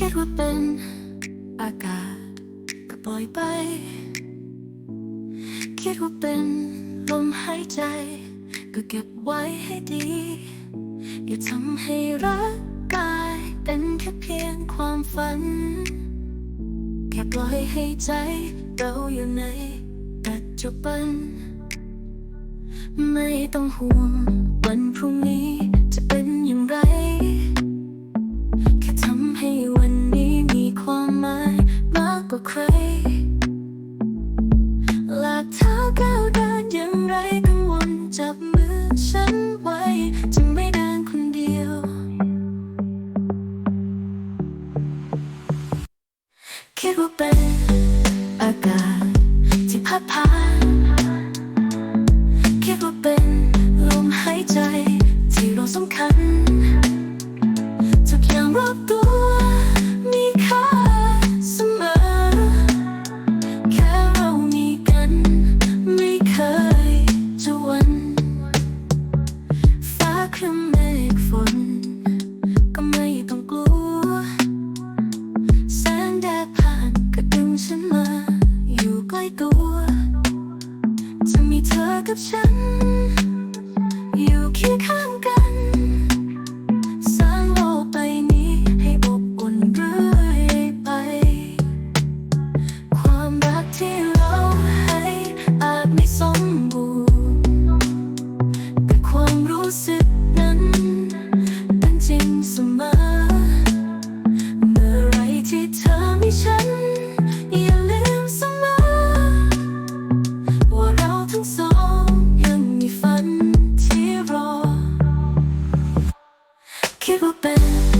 คิดว่าเป็นอากาศก็ปล่อยไป คิดว่าเป็นลมหายใจ ก็เก็บไว้ให้ดี อย่าทำให้ร่างกายเป็นแค่เพียงความฝัน แค่ปล่อยให้ใจเราอยู่ในปัจจุบัน ไม่ต้องห่วงวันพรุ่งนี้ รหลักเท้าก้าวเดินอย่างไรกังวลจับมือฉันไว้ จะไม่เดินคนเดียว คิดว่าเป็นอากาศที่พัดพา ตัว จะมีเธอกับฉัน มีฝั